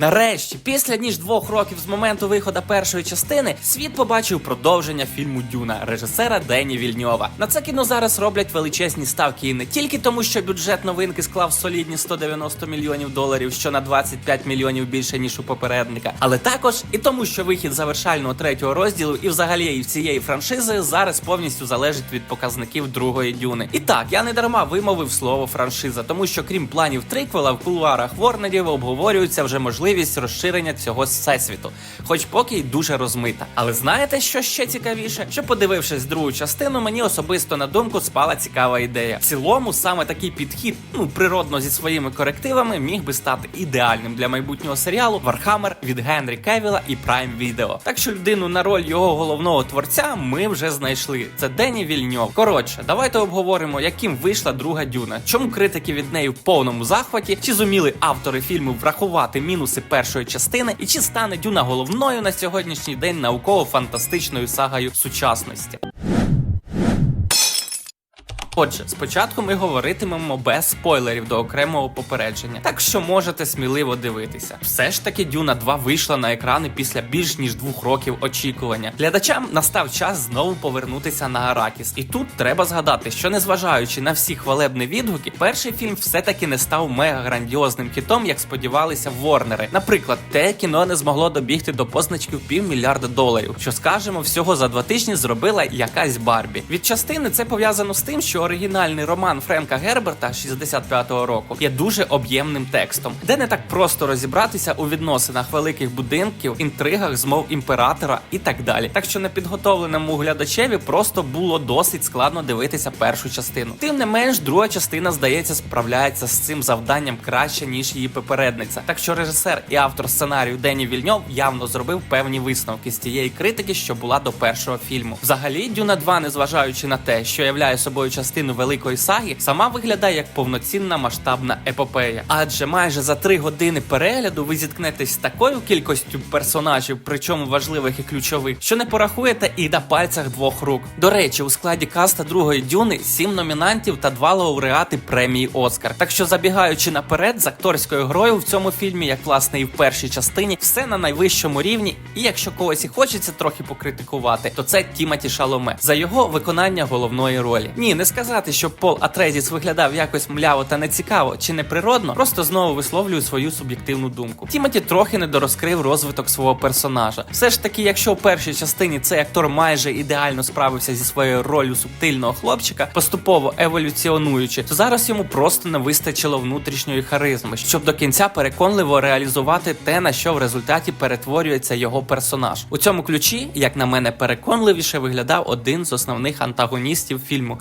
Нарешті, після ніж двох років з моменту виходу першої частини, світ побачив продовження фільму Дюна режисера Дені Вільньова. На це кіно зараз роблять величезні ставки і не тільки тому, що бюджет новинки склав солідні 190 мільйонів доларів, що на 25 мільйонів більше ніж у попередника, але також і тому, що вихід завершального третього розділу і взагалі і всієї франшизи зараз повністю залежить від показників другої дюни. І так, я не дарма вимовив слово франшиза, тому що крім планів триквела в кулуарах Ворнерів обговорюється вже можливість розширення цього всесвіту, хоч поки й дуже розмита. Але знаєте, що ще цікавіше? Що подивившись другу частину, мені особисто на думку спала цікава ідея. В цілому саме такий підхід, ну природно зі своїми корективами, міг би стати ідеальним для майбутнього серіалу Вархаммер від Генрі Кевіла і Prime Video. Так що людину на роль його головного творця ми вже знайшли. Це Дені Вільньов. Коротше, давайте обговоримо, яким вийшла друга дюна. Чому критики від неї в повному захваті? Чи зуміли автори фільму врахувати мінуси першої частини? І чи стане дюна головною на сьогоднішній день науково-фантастичною сагою сучасності? Отже, спочатку ми говоритимемо без спойлерів до окремого попередження, так що можете сміливо дивитися. Все ж таки, Дюна 2 вийшла на екрани після більш ніж двох років очікування. Глядачам настав час знову повернутися на Аракіс. І тут треба згадати, що незважаючи на всі хвалебні відгуки, перший фільм все-таки не став мега грандіозним хітом, як сподівалися Ворнери. Наприклад, те кіно не змогло добігти до позначки півмільярда доларів, що скажемо, всього за два тижні зробила якась Барбі. Від частини це пов'язано з тим, що оригінальний роман Френка Герберта 65-го року є дуже об'ємним текстом, де не так просто розібратися у відносинах великих будинків, інтригах, змов імператора і так далі. Так що непідготовленому глядачеві просто було досить складно дивитися першу частину. Тим не менш, друга частина, здається, справляється з цим завданням краще ніж її попередниця. Так що режисер і автор сценарію Дені Вільньов явно зробив певні висновки з тієї критики, що була до першого фільму. Взагалі, Дюна 2, незважаючи на те, що являє собою частину великої саги, сама виглядає як повноцінна масштабна епопея. Адже майже за три години перегляду ви зіткнетесь з такою кількістю персонажів, причому важливих і ключових, що не порахуєте і на пальцях двох рук. До речі, у складі каста другої дюни сім номінантів та два лауреати премії Оскар. Так що, забігаючи наперед, з акторською грою в цьому фільмі, як власне і в першій частині, все на найвищому рівні. І якщо когось і хочеться трохи покритикувати, то це Тімоті Шаломе за його виконання головної ролі. Ні, не сказати, що Пол Атрезіс виглядав якось мляво та нецікаво чи неприродно, просто знову висловлюю свою суб'єктивну думку. Тімоті трохи недорозкрив розвиток свого персонажа. Все ж таки, якщо у першій частині цей актор майже ідеально справився зі своєю ролью субтильного хлопчика, поступово еволюціонуючи, то зараз йому просто не вистачило внутрішньої харизми, щоб до кінця переконливо реалізувати те, на що в результаті перетворюється його персонаж. У цьому ключі, як на мене, переконливіше виглядав один з основних антагоністів фільму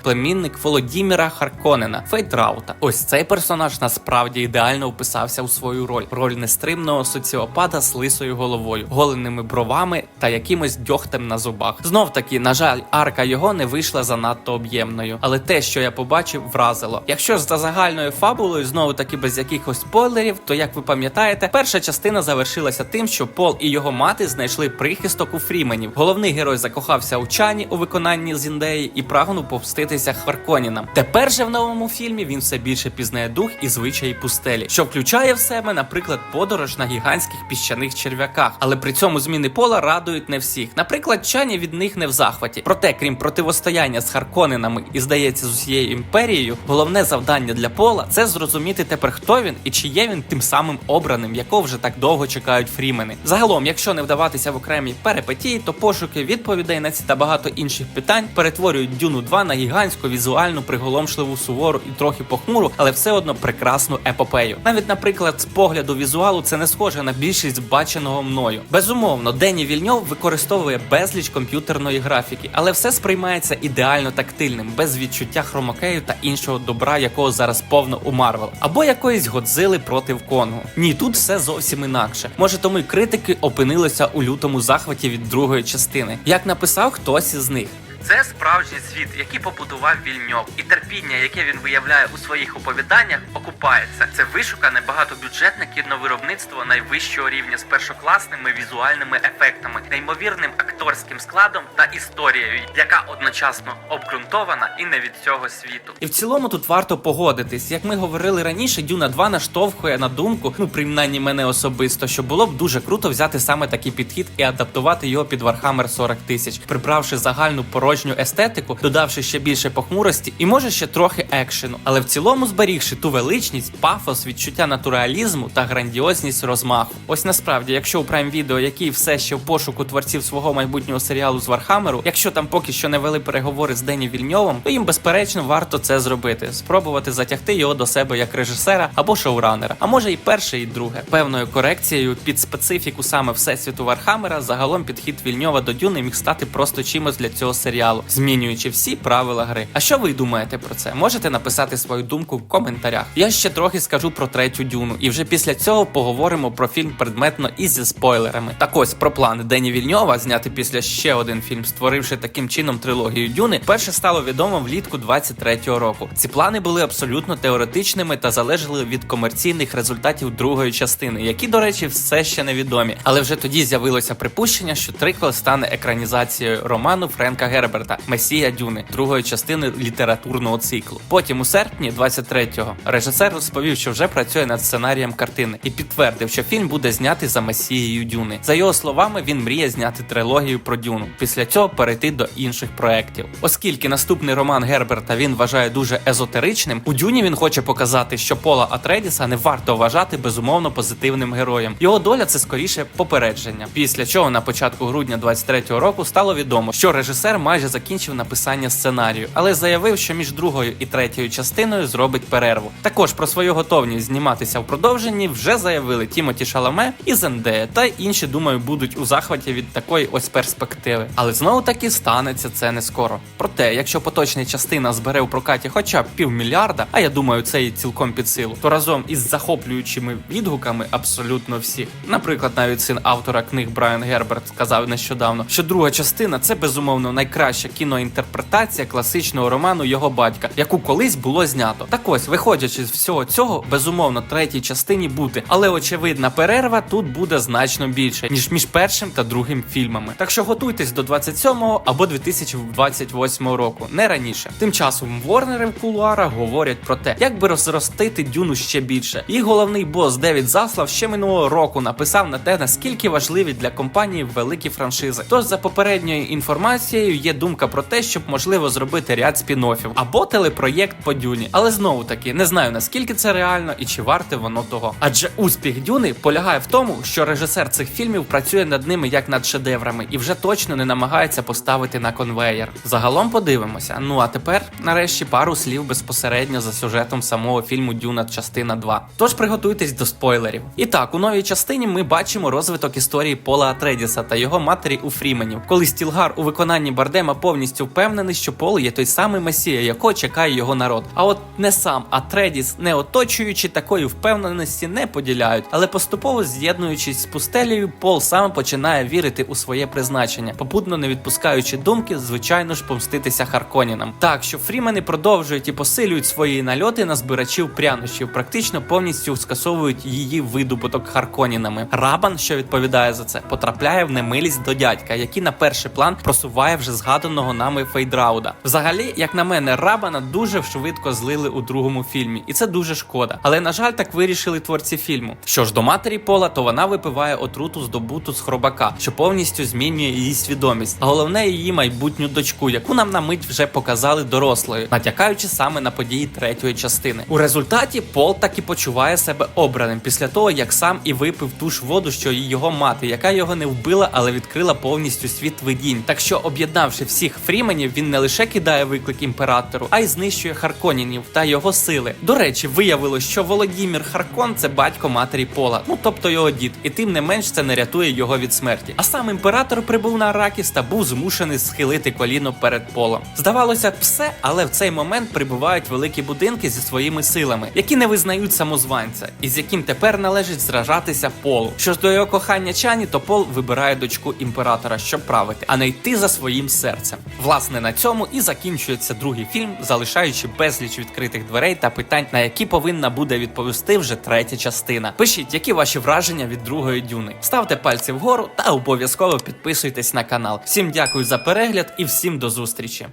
племінник Володіміра Харконена Фейтраута. Ось цей персонаж насправді ідеально вписався у свою роль роль нестримного соціопата з лисою головою, голеними бровами та якимось дьогтем на зубах. Знов таки, на жаль, арка його не вийшла занадто об'ємною, але те, що я побачив, вразило. Якщо ж за загальною фабулою знову таки без якихось спойлерів, то як ви пам'ятаєте, перша частина завершилася тим, що Пол і його мати знайшли прихисток у Фріменів. Головний герой закохався у Чані у виконанні Зіндеї і прагнув повститися Харконінам. Тепер же в новому фільмі він все більше пізнає дух і звичаї пустелі, що включає в себе, наприклад, подорож на гігантських піщаних черв'яках. Але при цьому зміни пола радують не всіх. Наприклад, Чані від них не в захваті. Проте, крім противостояння з Харконинами і здається з усією імперією, головне завдання для пола це зрозуміти тепер, хто він і чи є він тим самим обраним, якого вже так довго чекають фрімени. Загалом, якщо не вдаватися в окремі перипетії, то пошуки відповідей на ці та багато інших питань перетворюють Дюну 2 на гігантську візуальну приголомшливу сувору і трохи похмуру, але все одно прекрасну епопею. Навіть, наприклад, з погляду візуалу це не схоже на більшість баченого мною. Безумовно, Дені Вільньов використовує безліч комп'ютерної графіки, але все сприймається ідеально тактильним, без відчуття хромакею та іншого добра, якого зараз повно у Марвел, або якоїсь Годзили проти Конгу. Ні, тут все зовсім інакше. Може, тому й критики опинилися у лютому захваті від другої частини, як написав хтось із них. Це справжній світ, який побудував Вільньов, і терпіння, яке він виявляє у своїх оповіданнях, окупається. Це вишукане багатобюджетне кіновиробництво найвищого рівня з першокласними візуальними ефектами, неймовірним актором акторським складом та історією, яка одночасно обґрунтована і не від цього світу. І в цілому тут варто погодитись. Як ми говорили раніше, Дюна 2 наштовхує на думку, ну принаймні мене особисто, що було б дуже круто взяти саме такий підхід і адаптувати його під Warhammer 40 тисяч, прибравши загальну порожню естетику, додавши ще більше похмурості і може ще трохи екшену, але в цілому зберігши ту величність, пафос, відчуття натуралізму та грандіозність розмаху. Ось насправді, якщо у Prime Video, який все ще в пошуку творців свого майбутнього серіалу з Вархамеру, якщо там поки що не вели переговори з Дені Вільньовим, то їм безперечно варто це зробити, спробувати затягти його до себе як режисера або шоуранера, а може і перше, і друге. Певною корекцією під специфіку саме всесвіту Вархамера, загалом підхід Вільньова до Дюни міг стати просто чимось для цього серіалу, змінюючи всі правила гри. А що ви думаєте про це? Можете написати свою думку в коментарях. Я ще трохи скажу про третю дюну, і вже після цього поговоримо про фільм предметно і зі спойлерами. Так ось про плани Дені Вільньова зняти після ще один фільм, створивши таким чином трилогію Дюни, перше стало відомо влітку 23-го року. Ці плани були абсолютно теоретичними та залежали від комерційних результатів другої частини, які, до речі, все ще невідомі. Але вже тоді з'явилося припущення, що триквел стане екранізацією роману Френка Герберта Месія Дюни, другої частини літературного циклу. Потім у серпні 23-го режисер розповів, що вже працює над сценарієм картини і підтвердив, що фільм буде знятий за Месією Дюни. За його словами, він мріє зняти трилогію про Дюну. Після цього перейти до інших проєктів. Оскільки наступний роман Герберта він вважає дуже езотеричним, у Дюні він хоче показати, що Пола Атредіса не варто вважати безумовно позитивним героєм. Його доля це скоріше попередження. Після чого на початку грудня 23-го року стало відомо, що режисер майже закінчив написання сценарію, але заявив, що між другою і третьою частиною зробить перерву. Також про свою готовність зніматися в продовженні вже заявили Тімоті Шаламе і Зендея, та інші, думаю, будуть у захваті від такої ось перспективи. Але знову таки станеться це не скоро. Проте, якщо поточна частина збере у прокаті хоча б півмільярда, а я думаю, це і цілком під силу, то разом із захоплюючими відгуками абсолютно всіх. Наприклад, навіть син автора книг Брайан Герберт сказав нещодавно, що друга частина це безумовно найкраща кіноінтерпретація класичного роману його батька, яку колись було знято. Так ось, виходячи з всього цього, безумовно, третій частині бути, але очевидна перерва тут буде значно більше ніж між першим та другим фільмами. Так що готуйтесь до 27-го або 2028 року, не раніше. Тим часом Ворнери в кулуарах говорять про те, як би розростити дюну ще більше. Їх головний бос Девід Заслав ще минулого року написав на те, наскільки важливі для компанії великі франшизи. Тож за попередньою інформацією є думка про те, щоб можливо зробити ряд спін-оффів або телепроєкт по дюні. Але знову таки не знаю наскільки це реально і чи варте воно того. Адже успіх дюни полягає в тому, що режисер цих фільмів працює над ними як над шедеврами і вже точно не намагається поставити на конвеєр. Загалом подивимося. Ну а тепер, нарешті, пару слів безпосередньо за сюжетом самого фільму Дюна, частина 2. Тож приготуйтесь до спойлерів. І так, у новій частині ми бачимо розвиток історії Пола Атредіса та його матері у Фріменів, коли Стілгар у виконанні Бардема повністю впевнений, що Пол є той самий месія, якого чекає його народ. А от не сам Атредіс, не оточуючи такої впевненості, не поділяють, але поступово з'єднуючись з пустелею, Пол сам починає вірити у своє призначення, попутно не відпускаючи думки, звичайно ж, помститися Харконінам. Так що Фрімени продовжують і посилюють свої нальоти на збирачів прянощів, практично повністю скасовують її видобуток Харконінами. Рабан, що відповідає за це, потрапляє в немилість до дядька, який на перший план просуває вже згаданого нами Фейдрауда. Взагалі, як на мене, Рабана дуже швидко злили у другому фільмі, і це дуже шкода. Але на жаль, так вирішили творці фільму. Що ж до матері Пола, то вона випиває отруту здобуту з хробака, що повністю змінює її свідомість, а головне її майбутню дочку, яку нам на мить вже показали дорослою, натякаючи саме на події третьої частини. У результаті Пол таки почуває себе обраним після того, як сам і випив ту ж воду, що і його мати, яка його не вбила, але відкрила повністю світ видінь. Так що, об'єднавши всіх фріменів, він не лише кидає виклик імператору, а й знищує Харконінів та його сили. До речі, виявилось, що Володімір Харкон це батько матері Пола, ну тобто його дід, і тим не менш це не рятує його від смерті. А сам імператор прибув на Аракіс та був змушений схилити коліно перед полом. Здавалося б, все, але в цей момент прибувають великі будинки зі своїми силами, які не визнають самозванця, і з яким тепер належить зражатися полу. Що ж до його кохання Чані, то Пол вибирає дочку імператора, щоб правити, а не йти за своїм серцем. Власне, на цьому і закінчується другий фільм, залишаючи безліч відкритих дверей та питань, на які повинна буде відповісти вже третя частина. Пишіть, які ваші враження від другої дюни. Ставте пальці вгору та обов'язково підписуйтесь підписуйтесь на канал. Всім дякую за перегляд і всім до зустрічі.